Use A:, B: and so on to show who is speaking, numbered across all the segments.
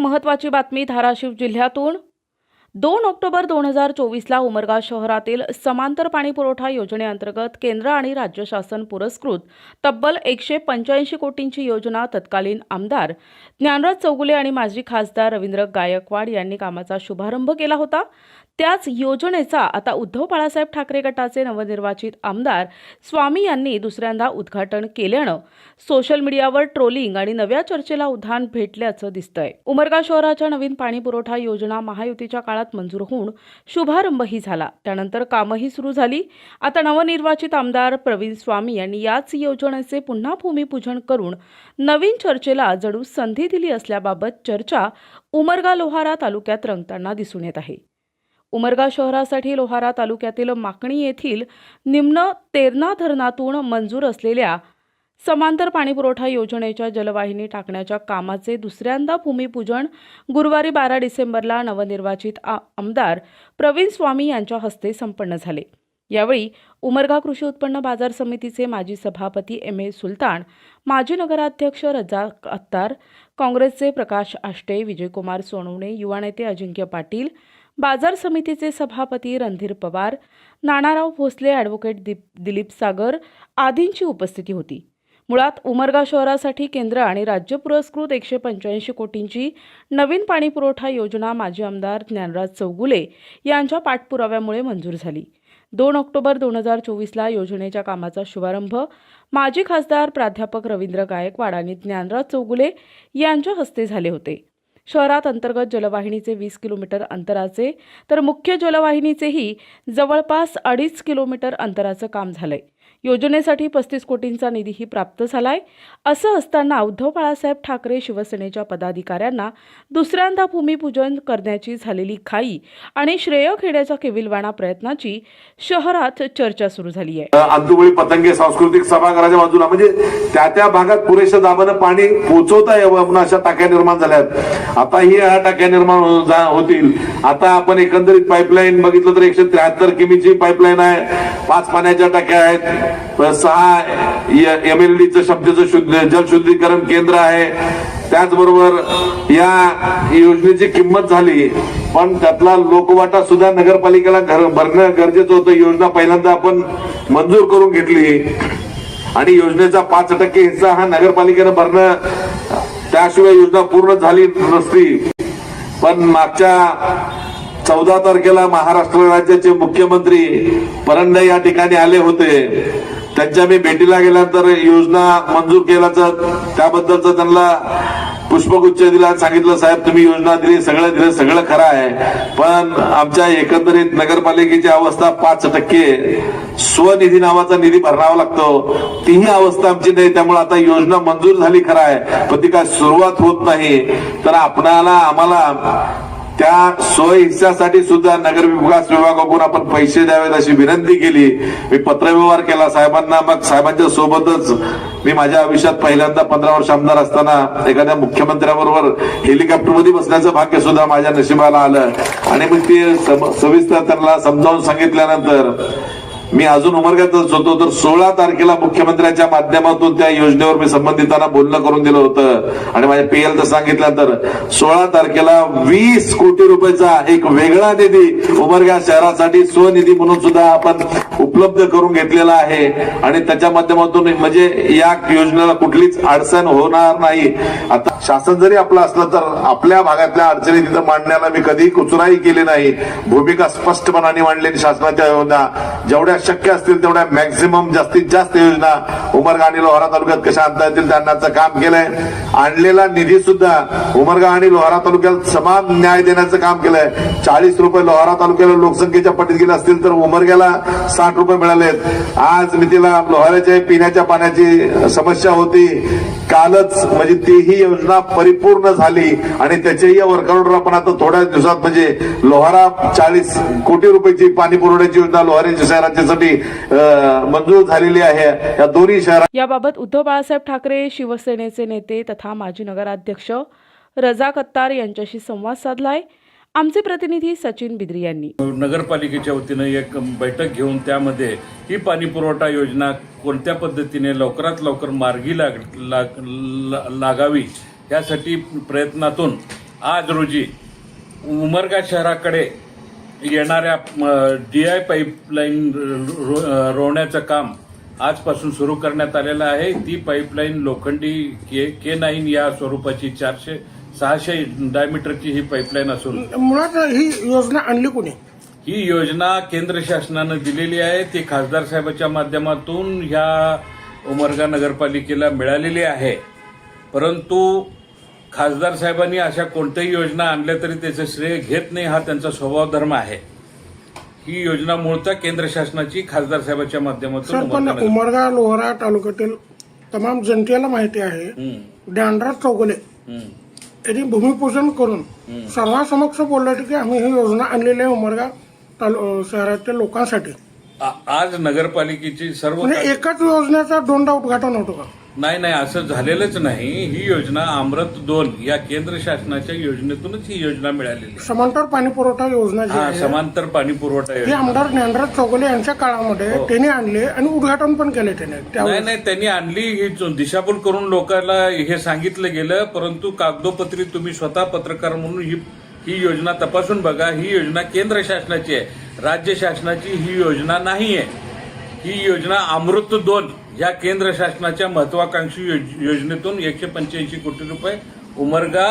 A: महत्त्वाची बातमी धाराशिव जिल्ह्यातून. दोन ऑक्टोबर दोन हजार चोवीसला उमरगा शहरातील समांतर पाणी पुरवठा योजनेअंतर्गत केंद्र आणि राज्य शासन पुरस्कृत तब्बल एकशे पंच्याऐंशी कोटींची योजना तत्कालीन आमदार ज्ञानराज चौगुले आणि माजी खासदार रवींद्र गायकवाड यांनी कामाचा शुभारंभ केला होता. त्याच योजनेचा आता उद्धव बाळासाहेब ठाकरे गटाचे नवनिर्वाचित आमदार स्वामी यांनी दुसऱ्यांदा उद्घाटन केल्यानं सोशल मीडियावर ट्रोलिंग आणि नव्या चर्चेला उधाण भेटल्याचं दिसतंय. उमरगा शहराच्या नवीन पाणी पुरवठा योजना महायुतीच्या काळात मंजूर होऊन शुभारंभही झाला. त्यानंतर कामही सुरू झाली. आता नवनिर्वाचित आमदार प्रवीण स्वामी यांनी याच योजनेचे पुन्हा भूमिपूजन करून नवीन चर्चेला जणू संधी दिली असल्याबाबत चर्चा उमरगा लोहारा तालुक्यात रंगताना दिसून येत आहे. उमरगा शहरासाठी लोहारा तालुक्यातील माकणी येथील निम्न तेरणा धरणातून मंजूर असलेल्या समांतर पाणीपुरवठा योजनेच्या जलवाहिनी टाकण्याच्या कामाचे दुसऱ्यांदा भूमिपूजन गुरुवारी बारा डिसेंबरला नवनिर्वाचित आमदार प्रवीण स्वामी यांच्या हस्ते संपन्न झाले. यावेळी उमरगा कृषी उत्पन्न बाजार समितीचे माजी सभापती एम. ए. सुलतान माजी नगराध्यक्ष रजाक अत्तार काँग्रेसचे प्रकाश आष्टे विजयकुमार सोनवणे युवा नेते अजिंक्य पाटील बाजार समितीचे सभापती रणधीर पवार नानाराव भोसले ॲडव्होकेट दीप दिलीप सागर आदींची उपस्थिती होती. मुळात उमरगा शहरासाठी केंद्र आणि राज्य पुरस्कृत एकशे पंच्याऐंशी कोटींची नवीन पाणीपुरवठा योजना माजी आमदार ज्ञानराज चौगुले यांच्या पाठपुराव्यामुळे मंजूर झाली. दोन ऑक्टोबर दोन हजार चोवीसला योजनेच्या कामाचा शुभारंभ माजी खासदार प्राध्यापक रवींद्र गायकवाड आणि ज्ञानराज चौगुले यांच्या हस्ते झाले होते. शहरात अंतर्गत जलवाहिनीचे वीस किलोमीटर अंतराचे तर मुख्य जलवाहिनीचेही जवळपास अडीच किलोमीटर अंतराचं काम झालंय. योजनेसाठी पस्तीस कोटींचा निधीही प्राप्त झालाय. असं असताना उद्धव बाळासाहेब ठाकरे शिवसेनेच्या पदाधिकाऱ्यांना दुसऱ्यांदा भूमिपूजन करण्याची झालेली खाई आणि श्रेय खेड्याच्या केविलवाणा प्रयत्नाची शहरात चर्चा सुरू झाली आहे.
B: अंतुबळी पतंगे सांस्कृतिक सभागृहाच्या बाजूला म्हणजे त्या त्या भागात पुरेशा दाबानं पाणी पोहोचवता यावं म्हणून अशा टाक्या निर्माण झाल्यात आता ही ह्या टाक्या निर्माण होतील. आता आपण एकंदरीत पाईपलाईन बघितलं तर एकशे त्र्याहत्तर किमीची पाईपलाईन आहे. पाच पाण्याच्या टाक्या आहेत. प- सहा एम एल डीचं शब्दाचं शुद्ध जलशुद्धीकरण केंद्र आहे. त्याचबरोबर या योजनेची किंमत झाली. पण त्यातला लोकवाटा सुद्धा नगरपालिकेला भरणं गरजेचं होतं. योजना पहिल्यांदा आपण मंजूर करून घेतली. आणि योजनेचा पाच टक्के हिस्सा हा नगरपालिकेनं भरणं त्याशिवाय योजना पूर्ण झाली नसती. पण मागच्या चौदा तारखेला महाराष्ट्र राज्याचे मुख्यमंत्री परंडा या ठिकाणी आले होते. त्यांच्या मी भेटीला गेल्यानंतर योजना मंजूर केल्याचं त्याबद्दलच त्यांना पुष्पगुच्छ दिला सांगितलं साहेब तुम्ही योजना दिली सगळं दिलं सगळं खरं आहे. पण आमच्या एकंदरीत नगरपालिकेची अवस्था पाच टक्के स्वनिधी नावाचा निधी भरावा लागतो. तीही अवस्था आमची नाही त्यामुळे आता योजना मंजूर झाली खरं आहे. पण ती काय सुरुवात होत नाही. तर आपणाला आम्हाला त्या सोय हिस्सासाठी सुद्धा नगर विकास विभागाकडून आपण पैसे द्यावेत अशी विनंती केली. मी पत्रव्यवहार केला. साहेबांना मग साहेबांच्या सोबतच मी माझ्या आयुष्यात पहिल्यांदा पंधरा वर्ष आमदार असताना एखाद्या मुख्यमंत्र्याबरोबर हेलिकॉप्टरमध्ये बसण्याचं भाग्य सुद्धा माझ्या नशिबाला आलं. आणि मग ते सविस्तर त्यांना समजावून सांगितल्यानंतर मी अजून उमरग्यातच होतो तर सोळा तारखेला मुख्यमंत्र्यांच्या माध्यमातून त्या योजनेवर मी संबंधितांना बोलणं करून दिलं होतं. आणि माझ्या पीएल तर सांगितल्यानंतर सोळा तारखेला वीस कोटी रुपयाचा एक वेगळा निधी उमरगा शहरासाठी स्वनिधी म्हणून सुद्धा आपण उपलब्ध करून घेतलेला आहे. आणि त्याच्या माध्यमातून म्हणजे या योजनेला कुठलीच अडचण होणार नाही. आता शासन जरी आपलं असलं तर आपल्या भागातल्या अडचणी तिथं मांडण्याला मी कधी कुचराई केली नाही. भूमिका स्पष्टपणाने मांडलेली शासनाच्या योजना. जेवढ्या शक्य असतील तेवढ्या मॅक्झिमम जास्तीत जास्त योजना उमरगा आणि लोहारा तालुक्यात कशा आणता येतील त्या काम केलंय. आणलेला निधी सुद्धा उमरगा आणि लोहारा तालुक्यात समान न्याय देण्याचं काम केलंय. चाळीस रुपये लोहारा तालुक्याला लोकसंख्येच्या पटीत गेले असतील तर उमरग्याला साठ रुपये मिळालेत आज मी तिला लोहाऱ्याच्या पिण्याच्या पाण्याची समस्या होती. कालच म्हणजे तीही योजना परिपूर्ण झाली आणि त्याच्याही वर्कआउटवर आपण आता थोड्या दिवसात म्हणजे लोहारा चाळीस कोटी रुपयाची पाणी पुरवण्याची योजना लोहाऱ्याच्या शहराच्यासाठी अं, मंजूर झालेली आहे. या दोन्ही शहरात
A: याबाबत उद्धव बाळासाहेब ठाकरे शिवसेनेचे नेते तथा माजी नगराध्यक्ष रजा कत्तार यांच्याशी संवाद साधलाय. आमचे प्रतिनिधी सचिन बिद्री यांनी.
C: नगरपालिकेच्या वतीनं एक बैठक घेऊन त्यामध्ये ही पाणी पुरवठा योजना कोणत्या पद्धतीने लवकरात लवकर मार्गी लाग लाग ला- लागावी यासाठी प्रयत्नातून आज रोजी उमरगा शहराकडे येणाऱ्या डी आय पाईपलाईन रोवण्याचं काम आजपासून सुरू करण्यात आलेलं आहे. ती पाईपलाईन लोखंडी के के नाईन या स्वरूपाची चारशे सहाशे डायमीटरची ही पाईपलाईन असून
D: मुळात ही योजना आणली कोणी?
C: ही योजना केंद्र शासनानं दिलेली आहे. ती खासदार साहेबाच्या माध्यमातून ह्या उमरगा नगरपालिकेला मिळालेली आहे. परंतु खासदार साहेबांनी अशा कोणत्याही योजना आणल्या तरी त्याचं श्रेय घेत नाही हा त्यांचा स्वभाव धर्म आहे. ही योजना मूळतः केंद्र शासनाची खासदार साहेबाच्या माध्यमातून
D: पण
C: उमरगा
D: लोहारा तालुक्यातील तमाम जनतेला माहिती आहे डॅनराज चौगुले. यांनी भूमिपूजन करून सर्वांसमक्ष बोलले की आम्ही ही योजना आणलेली आहे उमरगा शहरातील लोकांसाठी.
C: आज नगरपालिकेची सर्व
D: म्हणजे एकाच योजनेचं दोनदा उद्घाटन होतं का?
C: नाही नाही असं झालेलंच नाही. ही योजना अमृत दोन या केंद्र शासनाच्या योजनेतूनच ही योजना मिळालेली आहे.
D: समांतर पाणी पुरवठा योजना जी
C: हा
D: आहे
C: समांतर पाणी पुरवठा
D: ही
C: योजना.
D: आमदार ज्ञानराज चौगुले यांच्या काळामध्ये त्यांनी आणले आणि उद्घाटन पण केले त्याने
C: नाही त्यांनी आणली ही जो- दिशाभूल करून लोकांना हे सांगितलं गेलं परंतु कागदोपत्री तुम्ही स्वतः पत्रकार म्हणून ही ही योजना तपासून बघा. ही योजना केंद्र शासनाची आहे. राज्य शासनाची ही योजना नाही आहे ही योजना अमृत दोन या केंद्र शासनाच्या महत्वाकांक्षी योज- योजनेतून एकशे पंच्याऐंशी कोटी रुपये उमरगा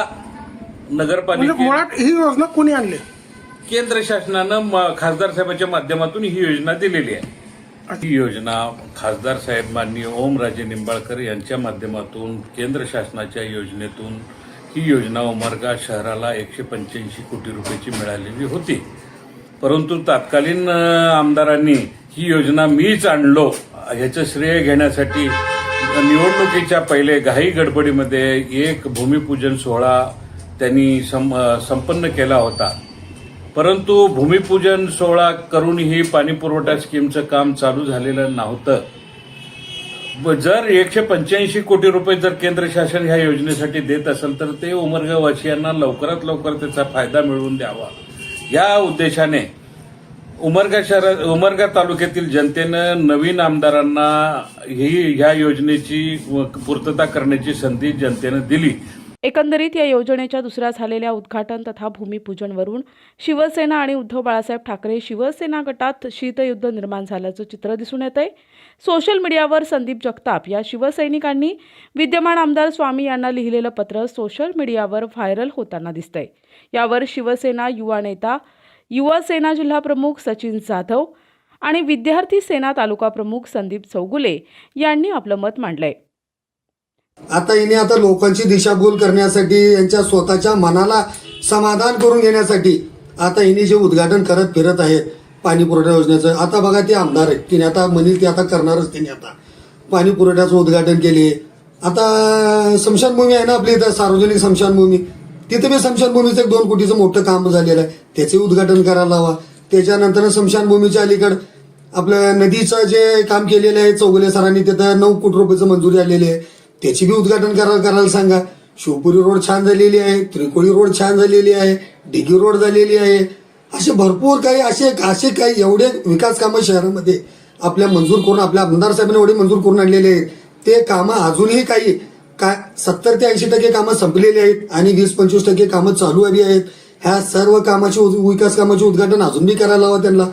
D: म्हणजे
C: नगरपालिके
D: मुळात ही योजना कोणी आणली?
C: केंद्र शासनानं खासदार साहेबांच्या माध्यमातून ही योजना दिलेली आहे. ही योजना खासदार साहेब माननीय ओमराजे निंबाळकर यांच्या माध्यमातून केंद्र शासनाच्या योजनेतून ही योजना उमरगा शहराला एकशे पंच्याऐंशी कोटी रुपयाची मिळालेली होती. परंतु तत्कालीन आमदारांनी ही योजना मीच आणलो ह्याचं श्रेय घेण्यासाठी निवडणुकीच्या पहिले घाई गडबडीमध्ये एक भूमिपूजन सोहळा त्यांनी सं- संपन्न केला होता. परंतु भूमिपूजन सोहळा करूनही पाणीपुरवठा स्कीमचं काम चालू झालेलं नव्हतं. ब- जर एकशे पंच्याऐंशी कोटी रुपये जर केंद्र शासन ह्या योजनेसाठी देत असेल तर ते उमरगावासियांना लवकरात लवकर त्याचा फायदा मिळवून द्यावा. या उद्देशाने उमरगा शहरात उमरगा तालुक्यातील जनतेनं नवीन आमदारांना ही ह्या योजनेची पूर्तता करण्याची संधी जनतेनं दिली.
A: एकंदरीत या योजनेच्या दुसऱ्या झालेल्या उद्घाटन तथा भूमिपूजनवरून शिवसेना आणि उद्धव बाळासाहेब ठाकरे शिवसेना गटात शीतयुद्ध निर्माण झाल्याचं चित्र दिसून येत आहे सोशल मीडियावर संदीप जगताप या शिवसैनिकांनी विद्यमान आमदार स्वामी यांना लिहिलेलं पत्र सोशल मीडियावर व्हायरल होताना दिसतंय. यावर शिवसेना युवा नेता युवा सेना जिल्हाप्रमुख सचिन जाधव आणि विद्यार्थी सेना तालुका प्रमुख संदीप चौगुले यांनी आपलं मत मांडलंय.
E: आता हिने आता लोकांची दिशाभूल करण्यासाठी यांच्या स्वतःच्या मनाला समाधान करून घेण्यासाठी आता हिने जे उद्घाटन करत फिरत आहेत पाणी पुरवठा योजनेचं. आता बघा ते आमदार आहेत. तिने आता म्हणील ते आता करणारच तिने आता. पाणी पुरवठ्याचं उद्घाटन केले. आता स्मशानभूमी आहे ना आपली इथं सार्वजनिक स्मशानभूमी तिथे बी स्मशानभूमीचं एक दोन कोटीचं मोठं काम झालेलं आहे. त्याचे उद्घाटन करायला हवा. त्याच्यानंतर स्मशानभूमीच्या अलीकडं आपलं नदीचं जे काम केलेलं आहे चौगुले सरांनी तिथं नऊ कोटी रुपयाचं मंजुरी आलेली आहे. त्याची बी उद्घाटन करायला करायला सांगा. शिवपुरी रोड छान झालेली आहे त्रिकोळी रोड छान झालेली आहे डिगी रोड झालेली आहे. असे भरपूर काही असे असे काही एवढे विकास कामं शहरामध्ये आपल्या मंजूर करून आपल्या आमदार साहेबांनी एवढे मंजूर करून आणलेले आहेत. ते कामं अजूनही काही काय सत्तर ते ऐंशी टक्के कामं संपलेली आहेत आणि वीस पंचवीस टक्के कामं चालू आली आहेत. ह्या सर्व कामाचे उद- विकास कामाचे उद्घाटन अजून बी करायला हवं त्यांना.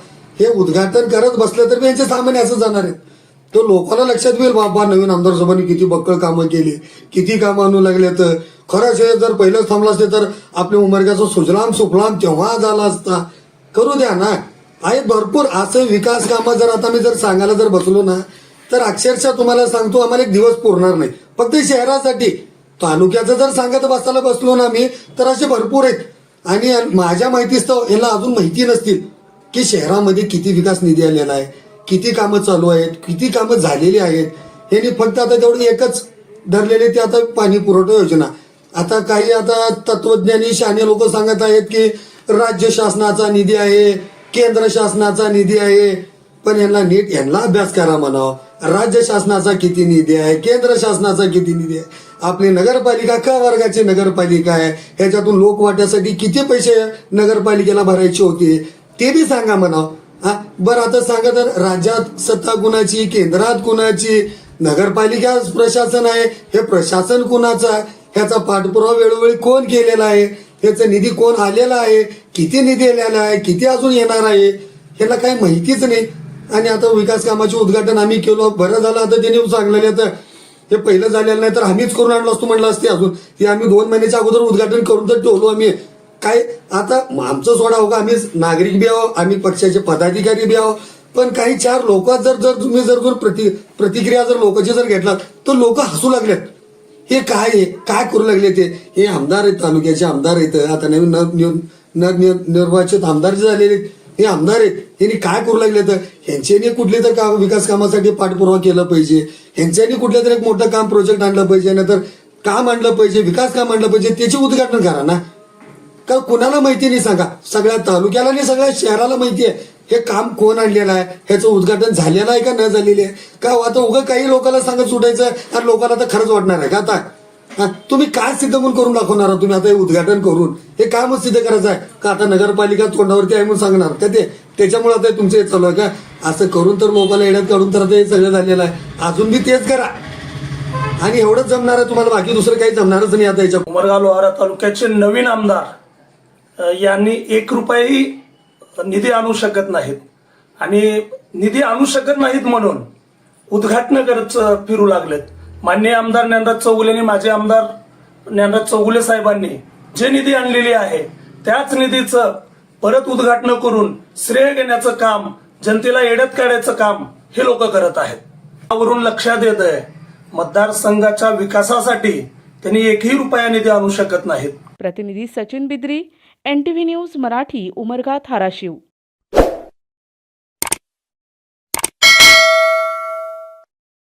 E: हे उद्घाटन करत बसलं तर बी यांचे सामान्य असं जाणार आहे तो लोकांना लक्षात येईल बाबा नवीन आमदार साहेबांनी किती बक्कळ कामं केली किती कामं आणू लागले तर. खरंच हे जर पहिलंच थांबलं असते तर आपल्या उमरग्याचा सुजलाम सुफलाम तेव्हा झाला असता. करू द्या ना. आहे भरपूर असं विकास कामं जर आता मी जर सांगायला जर बसलो ना तर अक्षरशः तुम्हाला सांगतो आम्हाला एक दिवस पुरणार नाही. फक्त शहरासाठी. तालुक्याचं जर सांगत बसायला बसलो ना मी तर असे भरपूर आहेत. आणि माझ्या माहितीस्तव याला अजून माहिती नसतील की शहरामध्ये किती विकास निधी आलेला आहे किती कामं चालू आहेत किती कामं झालेली आहेत. यांनी फक्त आता तेवढी एकच धरलेली ते आता पाणी पुरवठा योजना. आता काही आता तत्वज्ञानी शाने लोक सांगत आहेत की राज्य शासनाचा निधी आहे केंद्र शासनाचा निधी आहे. पण यांना नीट यांना अभ्यास करा म्हणावं. राज्य शासनाचा किती निधी आहे? केंद्र शासनाचा किती निधी आहे? आपली नगरपालिका क वर्गाची नगरपालिका आहे? ह्याच्यातून लोकवाट्यासाठी किती पैसे नगरपालिकेला भरायचे होते? ते बी सांगा म्हणाव. हा? बरं आता सांगा तर राज्यात सत्ता कुणाची केंद्रात कुणाची? नगरपालिका प्रशासन आहे. हे प्रशासन कुणाचं आहे? ह्याचा पाठपुरावा वेळोवेळी कोण केलेला आहे? त्याचा निधी कोण आलेला आहे? किती निधी आलेला आहे? किती अजून येणार आहे? ह्याला काही माहितीच नाही. आणि आता विकास कामाचे उद्घाटन आम्ही केलो. बरं झालं आता त्यांनी सांगलेलं तर हे पहिलं झालेलं नाही तर आम्हीच करून आणलो असतो म्हणलं असते अजून. ते आम्ही दोन महिन्याच्या अगोदर उद्घाटन करून तर ठेवलो आम्ही. काय? आता आमचं सोडा हो का? आम्ही नागरिक बी आहो आम्ही पक्षाचे पदाधिकारी बी आहो पण काही चार लोक जर जर तुम्ही जर जर प्रति प्रतिक्रिया जर लोकांची जर घेतलात तर लोक हसू लागलेत. हे काय आहे? काय करू लागले ते? हे आमदार आहेत तालुक्याचे आमदार आहेत. आता नवीन न- निर्वाचित आमदार जे झालेले आहेत, हे आमदार आहेत. यांनी काय करू लागले तर? ह्यांच्यानी कुठले तर काम विकास कामासाठी पाठपुरावा केला पाहिजे. ह्यांच्यानी कुठलं तरी एक मोठं काम प्रोजेक्ट आणलं पाहिजे. नाहीतर काम आणलं पाहिजे विकास काम आणलं पाहिजे त्याचे उद्घाटन करा ना. का कुणाला माहिती नाही सांगा? सगळ्या तालुक्याला आणि सगळ्या शहराला माहिती आहे. हे काम कोण आणलेलं आहे? ह्याचं उद्घाटन झालेलं आहे का न झालेलं आहे? का आता उगं काही लोकांना सांगत सुटायचं आणि लोकांना तर खरंच वाटणार आहे का आता? तुम्ही काय सिद्ध म्हणून करून दाखवणार तुम्ही आता हे उद्घाटन करून हे काय मग सिद्ध करायचं आहे. का आता नगरपालिका तोंडावरती आहे म्हणून सांगणार? का ते त्याच्यामुळे आता तुमचं हे चालू आहे का? असं करून तर लोकांना येण्यात काढून तर आता हे सगळं झालेलं आहे. अजून बी तेच करा. आणि एवढंच जमणार आहे तुम्हाला बाकी दुसरं काही जमणारच नाही आता याच्या
F: उमरगा लोहारा तालुक्याचे नवीन आमदार यांनी एक रुपयाही निधी आणू शकत नाहीत. आणि निधी आणू शकत नाहीत म्हणून उद्घाटन करत फिरू लागलेत. मान्य आमदार ज्ञानराज चौगुले आणि माझे आमदार ज्ञानराज चौगुले साहेबांनी जे निधी आणलेली आहे त्याच निधीचं परत उद्घाटन करून श्रेय घेण्याचं काम जनतेला येड्यात काढायचं काम हे लोक करत आहेत. त्यावरून लक्षात येत आहे मतदारसंघाच्या विकासासाठी त्यांनी एकही रुपया निधी आणू शकत नाहीत.
A: प्रतिनिधी सचिन बिद्री एनटीव्ही न्यूज मराठी उमरगा धाराशिव.